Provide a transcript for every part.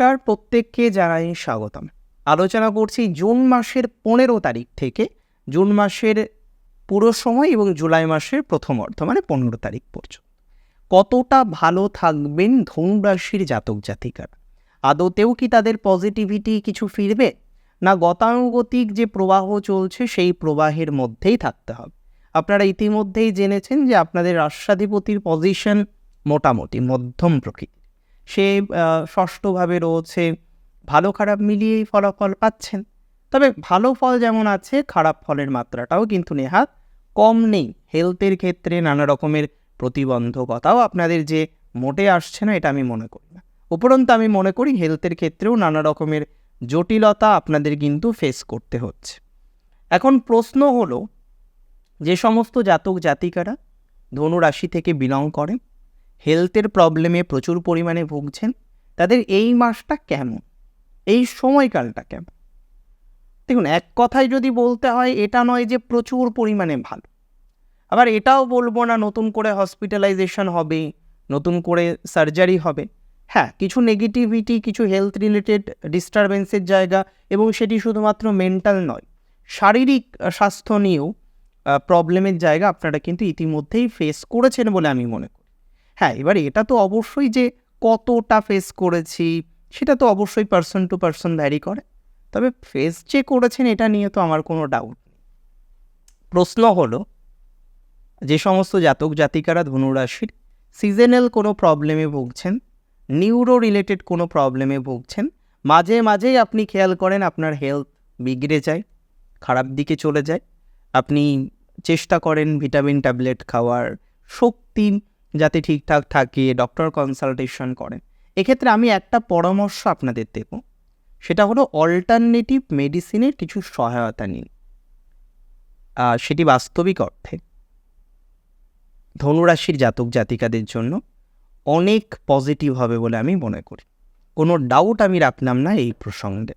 নমস্কার প্রত্যেককে জানাই স্বাগতম। আলোচনা করছি জুন মাসের পনেরো তারিখ থেকে। জুন মাসের পুরো সময় এবং জুলাই মাসের প্রথম অর্ধ মানে পনেরো তারিখ পর্যন্ত। কতটা ভালো থাকবেন ধনু রাশির জাতক জাতিকারা? আদতেও কি তাদের পজিটিভিটি কিছু ফিরবে? না গতানুগতিক যে প্রবাহ চলছে, সেই প্রবাহের মধ্যেই থাকতে হবে। আপনারা ইতিমধ্যেই জেনেছেন যে আপনাদের রাষ্ট্রাধিপতির পজিশন মোটামুটি মধ্যম প্রকৃতি সে ষষ্ঠভাবে রয়েছে, ভালো খারাপ মিলিয়েই ফলাফল পাচ্ছেন। তবে ভালো ফল যেমন আছে, খারাপ ফলের মাত্রাটাও কিন্তু নেহাত কম নেই। হেলথের ক্ষেত্রে নানা রকমের প্রতিবন্ধকতাও আপনাদের যে মোটে আসছে না, এটা আমি মনে করি না। উপরন্তু আমি মনে করি হেলথের ক্ষেত্রেও নানা রকমের জটিলতা আপনাদের কিন্তু ফেস করতে হচ্ছে। এখন প্রশ্ন হলো, যে সমস্ত জাতক জাতিকারা ধনুরাশি থেকে বিলং করেন হেলথের প্রবলেমে প্রচুর পরিমাণে ভুগছেন, তাদের এই মাসটা কেমন? এই সময়কালটা কেমন? দেখুন, এক কথায় যদি বলতে হয়, এটা নয় যে প্রচুর পরিমাণে ভালো। আবার এটাও বলব না, নতুন করে হসপিটালাইজেশন হবে, নতুন করে সার্জারি হবে। হ্যাঁ কিছু নেগেটিভিটি কিছু হেলথ রিলেটেড ডিস্টারবেন্সের জায়গা এবং সেটি শুধুমাত্র মেন্টাল নয়, শারীরিক স্বাস্থ্য নিয়েও প্রবলেমের জায়গা আপনারা কিন্তু ইতিমধ্যেই ফেস করেছেন বলে আমি মনে করি। হ্যাঁ এবার এটা তো অবশ্যই যে কতটা ফেস করেছি, সেটা তো অবশ্যই পার্সন টু পার্সন ভ্যারি করে। তবে ফেস যে করেছেন, এটা নিয়ে তো আমার কোনো ডাউট নেই। প্রশ্ন হলো, যে সমস্ত জাতক জাতিকারা ধনুরাশির সিজনাল কোনো প্রবলেমে ভুগছেন নিউরো রিলেটেড কোনো প্রবলেমে ভুগছেন, মাঝে মাঝেই আপনি খেয়াল করেন আপনার হেলথ বিগড়ে যায়, খারাপ দিকে চলে যায়, আপনি চেষ্টা করেন ভিটামিন ট্যাবলেট খাওয়ার, শক্তি যাতে ঠিকঠাক থাকে ডক্টর কনসালটেশন করেন এক্ষেত্রে আমি একটা পরামর্শ আপনাদের দেব। সেটা হলো অল্টারনেটিভ মেডিসিনের কিছু সহায়তা নিন। সেটি বাস্তবিক অর্থে। ধনুরাশির জাতক জাতিকাদের জন্য অনেক পজিটিভ হবে বলে আমি মনে করি। কোনো ডাউট আমি রাখলাম না এই প্রসঙ্গে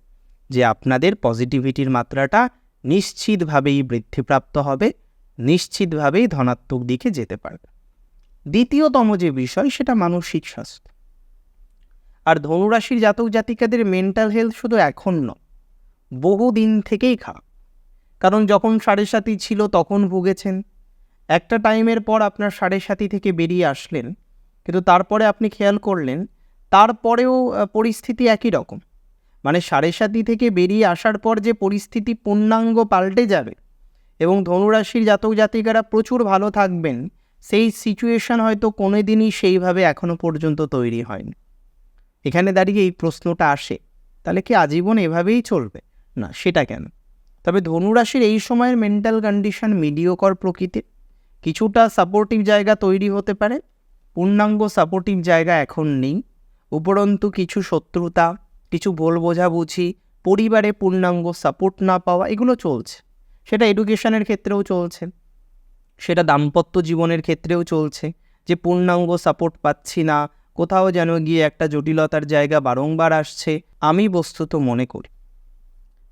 যে আপনাদের পজিটিভিটির মাত্রাটা নিশ্চিতভাবেই বৃদ্ধিপ্রাপ্ত হবে, নিশ্চিতভাবেই ধনাত্মক দিকে যেতে পারবে। দ্বিতীয়তম যে বিষয়, সেটা মানসিক স্বাস্থ্য। আর ধনুরাশির জাতক জাতিকাদের মেন্টাল হেলথ শুধু এখন নয় বহুদিন থেকেই খারাপ। কারণ যখন সাড়ে সাথী ছিল, তখন ভুগেছেন। একটা টাইমের পর আপনার সাড়ে সাথী থেকে বেরিয়ে আসলেন, কিন্তু তারপরে আপনি খেয়াল করলেন, তারপরেও পরিস্থিতি একই রকম। মানে সাড়ে সাথী থেকে বেরিয়ে আসার পর যে পরিস্থিতি পূর্ণাঙ্গ পাল্টে যাবে, এবং ধনুরাশির জাতক জাতিকারা প্রচুর ভালো থাকবেন সেই সিচুয়েশন হয়তো কোনো দিনই সেইভাবে এখনও পর্যন্ত তৈরি হয়নি। এখানে দাঁড়িয়ে এই প্রশ্নটা আসে, তাহলে কি আজীবন এভাবেই চলবে? না, সেটা কেন? তবে ধনুরাশির এই সময়ের মেন্টাল কন্ডিশন মিডিওকর প্রকৃতির। কিছুটা সাপোর্টিভ জায়গা তৈরি হতে পারে, পূর্ণাঙ্গ সাপোর্টিভ জায়গা এখন নেই। উপরন্তু কিছু শত্রুতা, কিছু ভুল বোঝাবুঝি, পরিবারে পূর্ণাঙ্গ সাপোর্ট না পাওয়া, এগুলো চলছে। সেটা এডুকেশনের ক্ষেত্রেও চলছে। সেটা দাম্পত্য জীবনের ক্ষেত্রেও চলছে, যে পূর্ণাঙ্গ সাপোর্ট পাচ্ছি না, কোথাও যেন গিয়ে একটা জটিলতার জায়গা বারংবার আসছে, আমি বস্তুত মনে করি।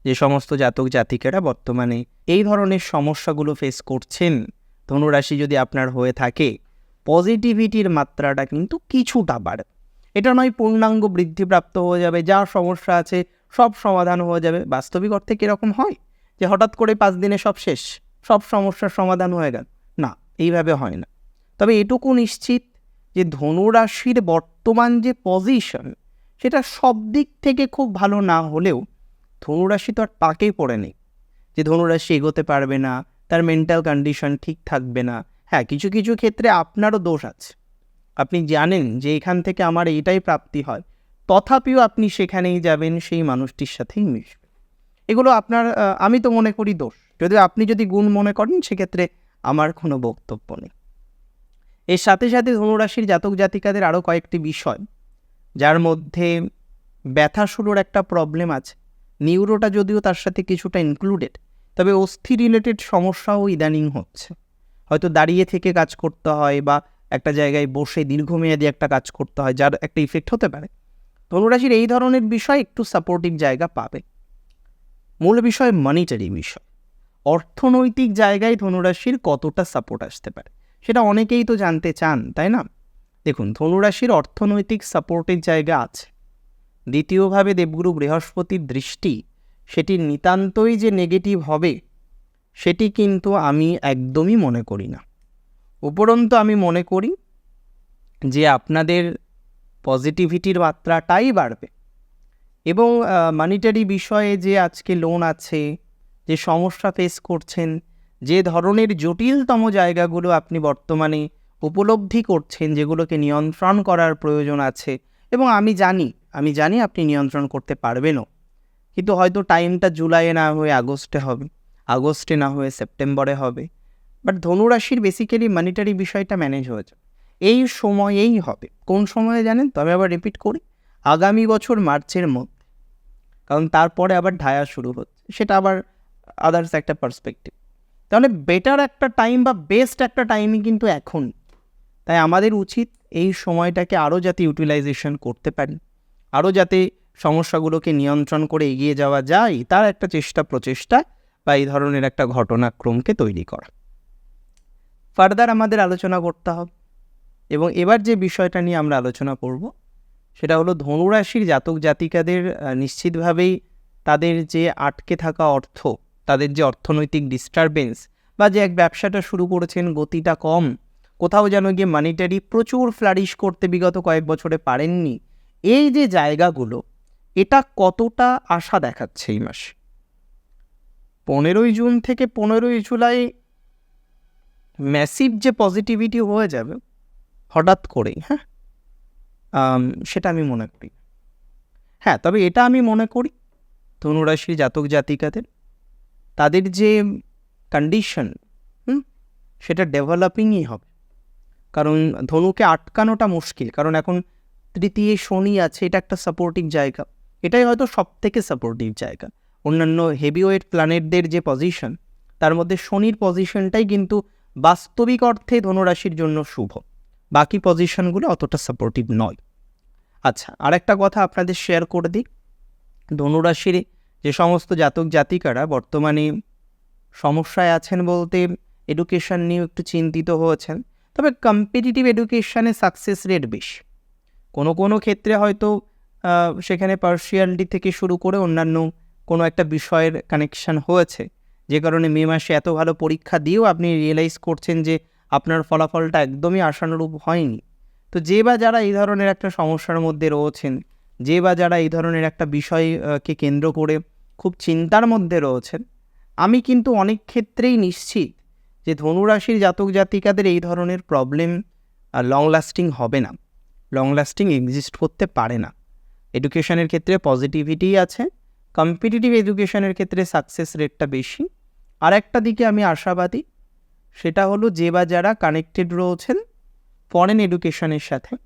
যে সমস্ত জাতক জাতিকেরা বর্তমানে এই ধরনের সমস্যাগুলো ফেস করছেন, ধনুরাশি যদি আপনার হয়ে থাকে পজিটিভিটির মাত্রাটা কিন্তু কিছুটা বাড়ে। এটা নয় পূর্ণাঙ্গ বৃদ্ধিপ্রাপ্ত হয়ে যাবে, যা সমস্যা আছে সব সমাধান হয়ে যাবে, বাস্তবিক অর্থে কীরকম হয়? যে হঠাৎ করে পাঁচ দিনে সব শেষ। সব সমস্যার সমাধান হয়ে গেল। না, এইভাবে হয় না। তবে এটুকু নিশ্চিত যে ধনুরাশির বর্তমান যে পজিশন সেটা সব দিক থেকে খুব ভালো না হলেও ধনুরাশি তো আর পাকেই পড়ে নেই। যে ধনুরাশি এগোতে পারবে না, তার মেন্টাল কন্ডিশন ঠিক থাকবে না। হ্যাঁ কিছু কিছু ক্ষেত্রে আপনারও দোষ আছে। আপনি জানেন যে এখান থেকে আমার এইটাই প্রাপ্তি হয়, তথাপিও আপনি সেখানেই যাবেন, সেই মানুষটির সাথেই মিশবেন। এগুলো আপনার আমি তো মনে করি দোষ। যদিও আপনি যদি গুণ মনে করেন, সেক্ষেত্রে আমার কোনো বক্তব্য নেই। এর সাথে সাথে ধনুরাশির জাতক জাতিকাদের আরও কয়েকটি বিষয়, যার মধ্যে ব্যথা শুরুর একটা প্রবলেম আছে। নিউরোটা যদিও তার সাথে কিছুটা ইনক্লুডেড তবে অস্থি রিলেটেড সমস্যাও ইদানিং হচ্ছে। হয়তো দাঁড়িয়ে থেকে কাজ করতে হয় বা একটা জায়গায় বসে দীর্ঘমেয়াদী একটা কাজ করতে হয়, যার একটা ইফেক্ট হতে পারে। ধনুরাশির এই ধরনের বিষয় একটু সাপোর্টিভ জায়গা পাবে। মূল বিষয় মানিটারি বিষয়। অর্থনৈতিক জায়গায় ধনুরাশির কতটা সাপোর্ট আসতে পারে? সেটা অনেকেই তো জানতে চান, তাই না? দেখুন, ধনুরাশির অর্থনৈতিক সাপোর্টের জায়গা আছে। দ্বিতীয়ভাবে দেবগুরু বৃহস্পতির দৃষ্টি, সেটি নিতান্তই যে নেগেটিভ হবে, সেটি কিন্তু আমি একদমই মনে করি না। উপরন্তু আমি মনে করি যে আপনাদের পজিটিভিটির মাত্রাটাই বাড়বে। এবং মানিটারি বিষয়ে যে আজকে লোন আছে যে সমস্যা ফেস করছেন, যে ধরনের জটিলতম জায়গাগুলো আপনি বর্তমানে উপলব্ধি করছেন, যেগুলোকে নিয়ন্ত্রণ করার প্রয়োজন আছে এবং আমি জানি আমি জানি আপনি নিয়ন্ত্রণ করতে পারবেনও। কিন্তু হয়তো টাইমটা জুলাইয়ে না হয়ে আগস্টে হবে, আগস্টে না হয়ে সেপ্টেম্বরে হবে। বাট ধনুরাশির বেসিক্যালি মানিটারি বিষয়টা ম্যানেজ হয়ে যাবে। এই সময়েই হবে। কোন সময়ে জানেন? তবে আবার রিপিট করি, আগামী বছর মার্চের মধ্যে। কারণ তারপরে আবার ঢায়া শুরু হচ্ছে। সেটা আবার আদার্স একটা পার্সপেক্টিভ তাহলে বেটার একটা টাইম বা বেস্ট একটা টাইমই কিন্তু এখন। তাই আমাদের উচিত এই সময়টাকে আরও যাতে ইউটিলাইজেশন করতে পারি। আরও যাতে সমস্যাগুলোকে নিয়ন্ত্রণ করে এগিয়ে যাওয়া যায়, তার একটা চেষ্টা প্রচেষ্টা বা এই ধরনের একটা ঘটনাক্রমকে তৈরি করা। ফার্দার আমাদের আলোচনা করতে হবে। এবং এবার যে বিষয়টা নিয়ে আমরা আলোচনা করব, সেটা হলো ধনুরাশির জাতক জাতিকাদের নিশ্চিতভাবেই তাদের যে আটকে থাকা অর্থ তাদের যে অর্থনৈতিক ডিস্টারবেন্স বা যে এক ব্যবসাটা শুরু করেছেন গতিটা কম, কোথাও যেন গিয়ে মানিটারি প্রচুর ফ্লারিশ করতে বিগত কয়েক বছরে পারেননি। এই যে জায়গাগুলো, এটা কতটা আশা দেখাচ্ছে এই মাসে? পনেরোই জুন থেকে পনেরোই জুলাই ম্যাসিভ যে পজিটিভিটি হয়ে যাবে, হঠাৎ করেই হ্যাঁ? সেটা আমি মনে করি। হ্যাঁ তবে এটা আমি মনে করি, ধনুরাশির জাতক জাতিকাদের তাদের যে কন্ডিশন সেটা ডেভেলপিংই হবে। কারণ ধনুকে আটকানোটা মুশকিল, কারণ এখন তৃতীয় শনি আছে, এটা একটা সাপোর্টিভ জায়গা। এটাই হয়তো সব থেকে সাপোর্টিভ জায়গা। অন্যান্য হেভিওয়েট প্ল্যানেটদের যে পজিশন তার মধ্যে শনির পজিশনটাই কিন্তু বাস্তবিক অর্থে ধনুরাশির জন্য শুভ। বাকি পজিশনগুলো অতটা সাপোর্টিভ নয়। আচ্ছা আরেকটা কথা আপনাদের শেয়ার করে দিই। ধনুরাশির যে সমস্ত জাতক জাতিকারা বর্তমানে সমস্যায় আছেন বলতে এডুকেশন নিয়ে একটু চিন্তিত হয়েছেন, তবে কম্পিটিটিভ এডুকেশানে সাকসেস রেট বেশি। কোনো কোনো ক্ষেত্রে হয়তো সেখানে পার্সিয়ালিটি থেকে শুরু করে অন্যান্য কোনো একটা বিষয়ের কানেকশান হয়েছে, যে কারণে মে মাসে এত ভালো পরীক্ষা দিয়েও আপনি রিয়েলাইজ করছেন যে আপনার ফলাফলটা একদমই আশানুরূপ হয়নি। তো যে বা যারা এই ধরনের একটা সমস্যার মধ্যে রয়েছেন, যে বা যারা এই ধরনের একটা বিষয়কে কেন্দ্র করে খুব চিন্তার মধ্যে রয়েছেন। আমি কিন্তু অনেক ক্ষেত্রেই নিশ্চিত যে ধনুরাশির জাতক জাতিকাদের এই ধরনের প্রবলেম লং লাস্টিং হবে না। লং লাস্টিং এক্সিস্ট করতে পারে না। এডুকেশনের ক্ষেত্রে পজিটিভিটি আছে কম্পিটিটিভ এডুকেশনের ক্ষেত্রে সাকসেস রেটটা বেশি। আর একটা দিকে আমি আশাবাদী, সেটা হলো যে বা যারা কানেক্টেড রয়েছেন ফরেন এডুকেশনের সাথে,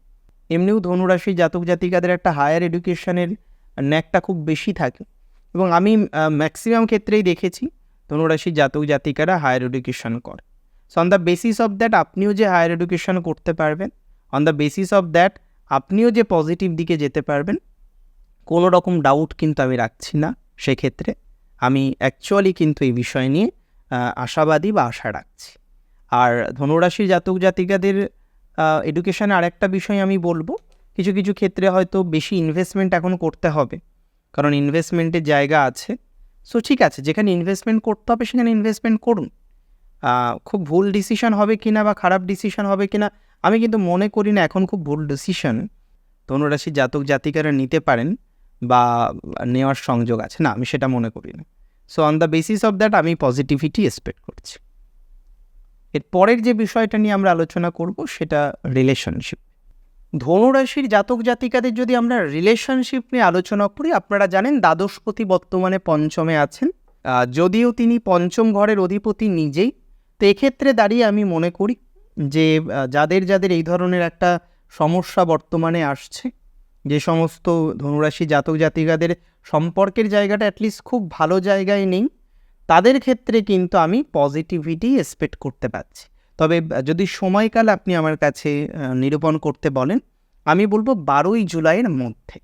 এমনিও ধনুরাশি জাতক জাতিকাদের একটা হায়ার এডুকেশনের ন্যাকটা খুব বেশি থাকে। এবং আমি ম্যাক্সিমাম ক্ষেত্রেই দেখেছি ধনুরাশি জাতক জাতিকারা হায়ার এডুকেশন করে। So on the basis of that আপনিও যে হায়ার এডুকেশন করতে পারবেন on the basis of that আপনিও যে পজিটিভ দিকে যেতে পারবেন, কোনো রকম ডাউট কিন্তু আমি রাখছি না। সেক্ষেত্রে আমি অ্যাকচুয়ালি কিন্তু এই বিষয় নিয়ে আশাবাদী বা আশা রাখছি। আর ধনুরাশির জাতক জাতিকাদের এডুকেশানে আরেকটা বিষয় আমি বলব, কিছু কিছু ক্ষেত্রে হয়তো বেশি ইনভেস্টমেন্ট এখন করতে হবে। কারণ ইনভেস্টমেন্টের জায়গা আছে। সো ঠিক আছে, যেখানে ইনভেস্টমেন্ট করতে হবে, সেখানে ইনভেস্টমেন্ট করুন। খুব ভুল ডিসিশন হবে কি না বা খারাপ ডিসিশন হবে কি না আমি কিন্তু মনে করি না, এখন খুব ভুল ডিসিশন ধনুরাশির জাতক জাতিকারা নিতে পারেন বা নেওয়ার সংযোগ আছে। না, আমি সেটা মনে করি না। So on the basis of that আমি পজিটিভিটি এক্সপেক্ট করছি। এর পরের যে বিষয়টা নিয়ে আমরা আলোচনা করব, সেটা রিলেশনশিপ ধনুরাশির জাতক জাতিকাদের যদি আমরা রিলেশনশিপ নিয়ে আলোচনা করি, আপনারা জানেন দ্বাদশপতি বর্তমানে পঞ্চমে আছেন। যদিও তিনি পঞ্চম ঘরের অধিপতি নিজেই, তো এক্ষেত্রে দাঁড়িয়ে আমি মনে করি যে যাদের যাদের এই ধরনের একটা সমস্যা বর্তমানে আসছে, যে সমস্ত ধনুরাশি জাতক জাতিকাদের সম্পর্কের জায়গাটা অ্যাটলিস্ট খুব ভালো জায়গায় নেই, তাদের ক্ষেত্রে কিন্তু আমি পজিটিভিটি এক্সপেক্ট করতে পারছি। তবে যদি সময়কাল আপনি আমার কাছে নিরূপণ করতে বলেন, আমি বলব বারোই জুলাইয়ের মধ্যে।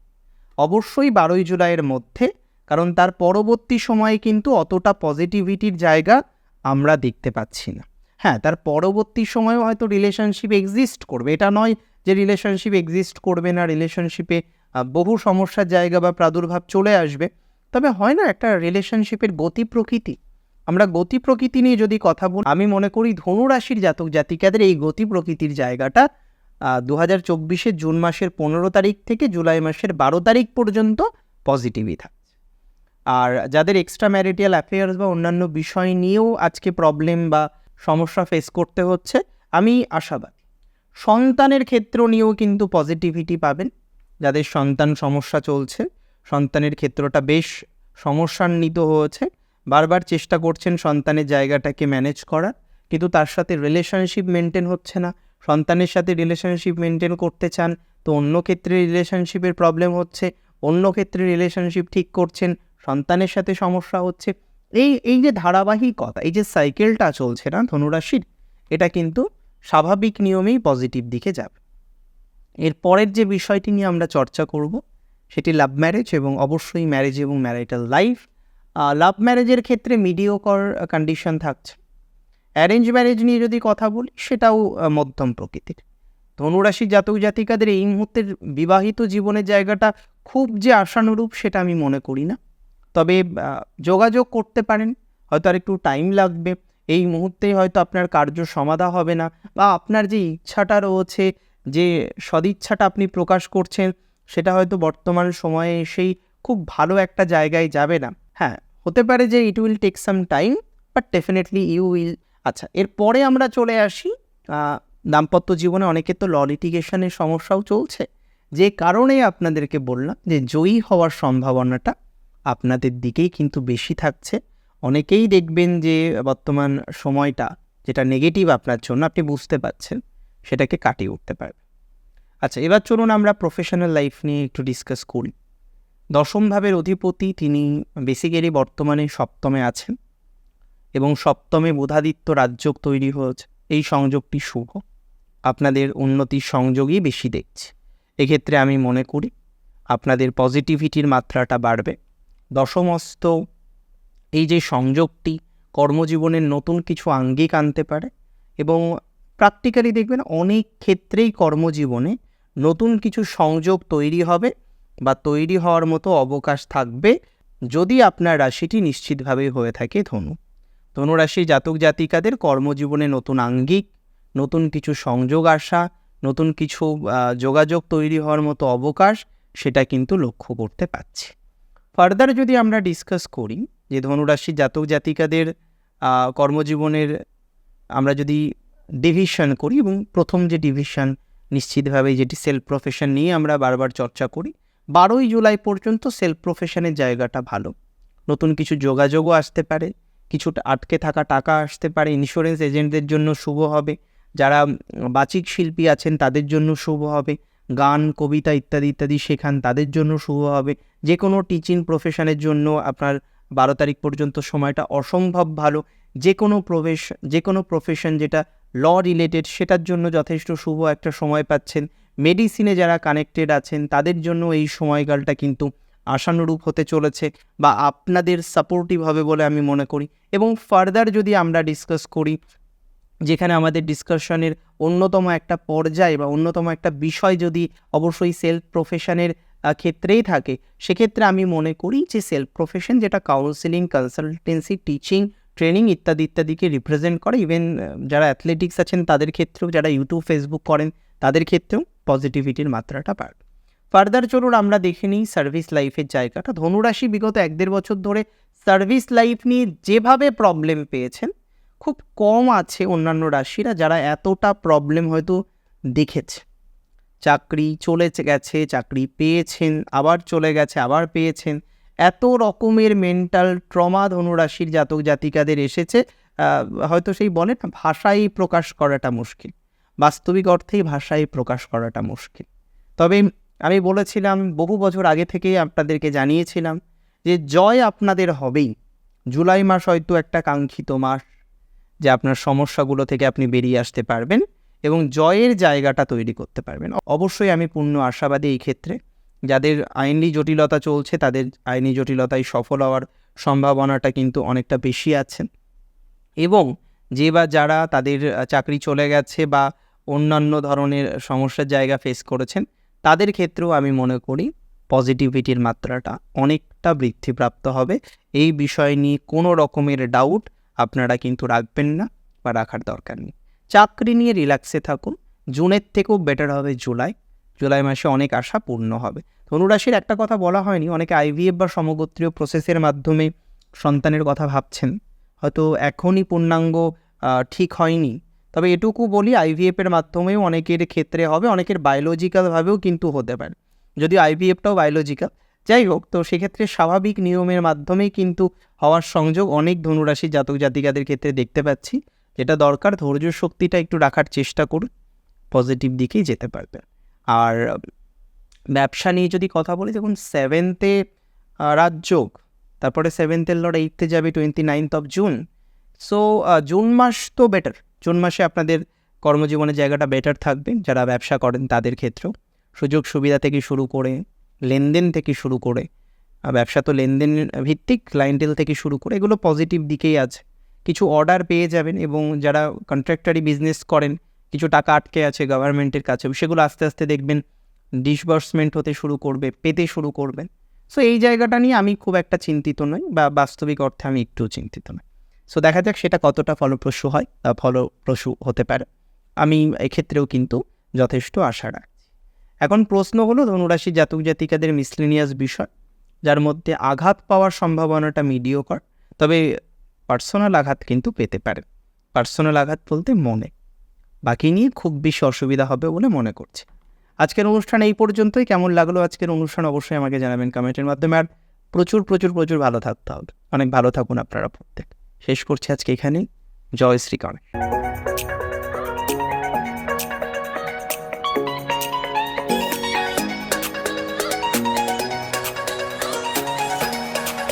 অবশ্যই বারোই জুলাইয়ের মধ্যে, কারণ তার পরবর্তী সময়ে কিন্তু অতটা পজিটিভিটির জায়গা আমরা দেখতে পাচ্ছি না। হ্যাঁ তার পরবর্তী সময়েও হয়তো রিলেশনশিপ এক্সিস্ট করবে। এটা নয় যে রিলেশনশিপ এক্সিস্ট করবে না রিলেশনশিপে বহু সমস্যার জায়গা বা প্রাদুর্ভাব চলে আসবে। তবে হয় না, একটা রিলেশনশিপের গতি প্রকৃতি। আমরা গতি প্রকৃতি নিয়ে যদি কথা বলি, আমি মনে করি ধনুরাশির জাতক জাতিকাদের এই গতি প্রকৃতির জায়গাটা দু হাজার চব্বিশের জুন মাসের পনেরো তারিখ থেকে জুলাই মাসের বারো তারিখ পর্যন্ত পজিটিভই থাকছে। আর যাদের এক্সট্রা ম্যারিটাল অ্যাফেয়ার্স বা অন্যান্য বিষয় নিয়েও আজকে প্রবলেম বা সমস্যা ফেস করতে হচ্ছে, আমি আশাবাদী। সন্তানের ক্ষেত্র নিয়েও কিন্তু পজিটিভিটি পাবেন। যাদের সন্তান সমস্যা চলছে, সন্তানের ক্ষেত্রটা বেশ সমস্যান্বিত হয়েছে। বারবার চেষ্টা করছেন সন্তানের জায়গাটাকে ম্যানেজ করার, কিন্তু তার সাথে রিলেশনশিপ মেনটেন হচ্ছে না। সন্তানের সাথে রিলেশনশিপ মেনটেন করতে চান তো অন্য ক্ষেত্রে রিলেশনশিপের প্রবলেম হচ্ছে, অন্য ক্ষেত্রে রিলেশনশিপ ঠিক করছেন, সন্তানের সাথে সমস্যা হচ্ছে। এই এই যে ধারাবাহিকতা, এই যে সাইকেলটা চলছে না ধনুরাশির এটা কিন্তু স্বাভাবিক নিয়মেই পজিটিভ দিকে যাবে। এর পরের যে বিষয়টি নিয়ে আমরা চর্চা করব, সেটি লাভ ম্যারেজ এবং অবশ্যই ম্যারেজ এবং ম্যারিটাল লাইফ লাভ ম্যারেজের ক্ষেত্রে মিডিওকর কন্ডিশন থাকছে। অ্যারেঞ্জ ম্যারেজ নিয়ে যদি কথা বলি, সেটাও মধ্যম প্রকৃতির। ধনুরাশি জাতক জাতিকাদের এই মুহূর্তের বিবাহিত জীবনের জায়গাটা খুব যে আশানুরূপ, সেটা আমি মনে করি না। তবে যোগাযোগ করতে পারেন, হয়তো আর একটু টাইম লাগবে। এই মুহূর্তে হয়তো আপনার কার্য সমাধা হবে না, বা আপনার যে ইচ্ছাটা রয়েছে, যে সদিচ্ছাটা আপনি প্রকাশ করছেন, সেটা হয়তো বর্তমান সময়ে এসেই খুব ভালো একটা জায়গায় যাবে না। হ্যাঁ হতে পারে যে it will take some time but definitely you will আচ্ছা এরপরে আমরা চলে আসি দাম্পত্য জীবনে অনেকের তো ল লিটিগেশনের সমস্যাও চলছে। যে কারণে আপনাদেরকে বললাম যে জয়ী হওয়ার সম্ভাবনাটা আপনাদের দিকেই কিন্তু বেশি থাকছে। অনেকেই দেখবেন যে বর্তমান সময়টা যেটা নেগেটিভ আপনার জন্য, আপনি বুঝতে পারছেন, সেটাকে কাটিয়ে উঠতে পারবে। আচ্ছা এবার চলুন আমরা প্রফেশনাল লাইফ নিয়ে একটু ডিসকাস করি। দশম ভাবের অধিপতি তিনি বেসিক্যালি বর্তমানে সপ্তমে আছেন এবং সপ্তমে বোধাদিত্য রাজযোগ তৈরি হয়েছে। এই সংযোগটি শুভ। আপনাদের উন্নতির সংযোগই বেশি দেখছে। এক্ষেত্রে আমি মনে করি আপনাদের পজিটিভিটির মাত্রাটা বাড়বে। দশমস্ত এই যে সংযোগটি কর্মজীবনের নতুন কিছু আঙ্গিক আনতে পারে এবং প্র্যাকটিক্যালি দেখবেন অনেক ক্ষেত্রেই কর্মজীবনে নতুন কিছু সংযোগ তৈরি হবে বা তৈরি হওয়ার মতো অবকাশ থাকবে যদি আপনার রাশিটি নিশ্চিতভাবে হয়ে থাকে ধনু। ধনুরাশি জাতক জাতিকাদের কর্মজীবনে নতুন আঙ্গিক, নতুন কিছু সংযোগ আসা, নতুন কিছু যোগাযোগ তৈরি হওয়ার মতো অবকাশ সেটা কিন্তু লক্ষ্য করতে পারছি। ফার্দার যদি আমরা ডিসকাস করি যে ধনুরাশি জাতক জাতিকাদের কর্মজীবনের আমরা যদি ডিভিশন করি এবং প্রথম যে ডিভিশন, নিশ্চিতভাবে যেটি সেলফ প্রফেশন নিয়ে আমরা বারবার চর্চা করি বারোই জুলাই পর্যন্ত সেলফ প্রফেশনের জায়গাটা ভালো। নতুন কিছু যোগাযোগও আসতে পারে, কিছুটা আটকে থাকা টাকা আসতে পারে ইন্স্যুরেন্স এজেন্টদের জন্য শুভ হবে, যারা বাচিক শিল্পী আছেন তাদের জন্য শুভ হবে, গান, কবিতা ইত্যাদি ইত্যাদি শেখান তাদের জন্য শুভ হবে। যে কোনো টিচিং প্রফেশনের জন্য আপনার বারো তারিখ পর্যন্ত সময়টা অসম্ভব ভালো। যে কোনো প্রবেশ যে কোনো প্রফেশন যেটা ল রিলেটেড সেটার জন্য যথেষ্ট শুভ একটা সময় পাচ্ছেন। মেডিসিনে যারা কানেক্টেড আছেন, তাদের জন্য এই সময়কালটা কিন্তু আশানুরূপ হতে চলেছে বা আপনাদের সাপোর্টিভ হবে বলে আমি মনে করি। এবং ফার্দার যদি আমরা ডিসকাস করি, যেখানে আমাদের ডিসকাশনের অন্যতম একটা পর্যায় বা অন্যতম একটা বিষয় যদি অবশ্যই সেলফ প্রফেশনের ক্ষেত্রেই থাকে, সেক্ষেত্রে আমি মনে করি যে সেলফ প্রফেশন যেটা কাউন্সিলিং কনসালটেন্সি টিচিং ট্রেনিং ইত্যাদি ইত্যাদিকে রিপ্রেজেন্ট করে। ইভেন যারা অ্যাথলেটিক্স আছেন, তাদের ক্ষেত্রেও, যারা ইউটিউব ফেসবুক করেন, তাদের ক্ষেত্রেও পজিটিভিটির মাত্রাটা বাড়বে। ফার্দার চলুন, আমরা দেখে নিই সার্ভিস লাইফের জায়গাটা। ধনুরাশি বিগত এক দেড় বছর ধরে সার্ভিস লাইফ নিয়ে যেভাবে প্রবলেম পেয়েছেন, খুব কম আছে অন্যান্য রাশিরা যারা এতটা প্রবলেম হয়তো দেখেছে। চাকরি চলে গেছে, চাকরি পেয়েছেন, আবার চলে গেছে, আবার পেয়েছেন। এত রকমের মেন্টাল ট্রমা ধনুরাশির জাতক জাতিকাদের এসেছে হয়তো সেই বলে না, ভাষায় প্রকাশ করাটা মুশকিল। বাস্তবিক অর্থেই ভাষায় প্রকাশ করাটা মুশকিল। তবে আমি বলেছিলাম, বহু বছর আগে থেকেই আপনাদেরকে জানিয়েছিলাম যে জয় আপনাদের হবেই। জুলাই মাস হয়তো একটা কাঙ্ক্ষিত মাস যে আপনার সমস্যাগুলো থেকে আপনি বেরিয়ে আসতে পারবেন এবং জয়ের জায়গাটা তৈরি করতে পারবেন। অবশ্যই আমি পূর্ণ আশাবাদী এই ক্ষেত্রে। যাদের আইনি জটিলতা চলছে, তাদের আইনি জটিলতায় সফল হওয়ার সম্ভাবনাটা কিন্তু অনেকটা বেশি আছে। এবং যে বা যারা তাদের চাকরি চলে গেছে বা অন্যান্য ধরনের সমস্যার জায়গা ফেস করেছেন, তাদের ক্ষেত্রেও আমি মনে করি পজিটিভিটির মাত্রাটা অনেকটা বৃদ্ধিপ্রাপ্ত হবে। এই বিষয় নিয়ে কোনো রকমের ডাউট আপনারা কিন্তু রাখবেন না বা রাখার দরকার নেই। চাকরি নিয়ে রিল্যাক্সে থাকুন। জুনের থেকেও বেটার হবে জুলাই। জুলাই মাসে অনেক আশা পূর্ণ হবে। ধনুরাশির একটা কথা বলা হয়নি, অনেকে আইভিএফ বা সমগোত্রীয় প্রসেসের মাধ্যমে সন্তানের কথা ভাবছেন। হয়তো এখনই পূর্ণাঙ্গ ঠিক হয়নি। তবে এটুকু বলি আইভিএফের মাধ্যমেও অনেকের ক্ষেত্রে হবে, অনেকের বায়োলজিক্যালভাবেও কিন্তু হতে পারে। যদিও আইভিএফটাও বায়োলজিক্যাল যাই হোক, তো সেক্ষেত্রে স্বাভাবিক নিয়মের মাধ্যমেই কিন্তু হওয়ার সংযোগ অনেক ধনুরাশি জাতক জাতিকাদের ক্ষেত্রে দেখতে পাচ্ছি। যেটা দরকার, ধৈর্য শক্তিটা একটু রাখার চেষ্টা করুন পজিটিভ দিকেই যেতে পারবে। আর ব্যবসা নিয়ে যদি কথা বলি, দেখুন সেভেন্থে রাজযোগ তারপরে সেভেন্থের লড় এইটতে যাবে twenty ninth of June so June মাস তো বেটার জুন মাসে আপনাদের কর্মজীবনের জায়গাটা বেটার থাকবে, যারা ব্যবসা করেন তাদের ক্ষেত্রেও। সুযোগ সুবিধা থেকে শুরু করে, লেনদেন থেকে শুরু করে ব্যবসা তো লেনদেন ভিত্তিক ক্লায়েন্টেল থেকে শুরু করে, এগুলো পজিটিভ দিকেই আছে। কিছু অর্ডার পেয়ে যাবেন এবং যারা কন্ট্রাক্টারি বিজনেস করেন, কিছু টাকা আটকে আছে গভর্নমেন্টের কাছে সেগুলো আস্তে আস্তে দেখবেন ডিসবার্সমেন্ট হতে শুরু করবে, পেতে শুরু করবেন। সো এই জায়গাটা নিয়ে আমি খুব একটা চিন্তিত নই বা বাস্তবিক অর্থে আমি একটু চিন্তিত নই। সো দেখা যাক সেটা কতটা ফলপ্রসূ হয় ফলপ্রসূ হতে পারে। আমি এক্ষেত্রেও কিন্তু যথেষ্ট আশা রাখছি। এখন প্রশ্ন হলো ধনুরাশি জাতক জাতিকাদের মিসলিনিয়াস বিষয়, যার মধ্যে আঘাত পাওয়ার সম্ভাবনাটা মিডিওকর তবে পার্সোনাল আঘাত কিন্তু পেতে পারে। পার্সোনাল আঘাত বলতে মনে। বাকি নিয়ে খুব বেশি অসুবিধা হবে বলে মনে করছি। আজকের অনুষ্ঠান এই পর্যন্তই। কেমন লাগল আজকের অনুষ্ঠান অবশ্যই আমাকে জানাবেন কমেন্টের মাধ্যমে। আর প্রচুর প্রচুর প্রচুর ভালো থাকতে হবে। অনেক ভালো থাকুন আপনারা প্রত্যেক। শেষ করছি আজকে এখানে জয় শ্রী গণেশ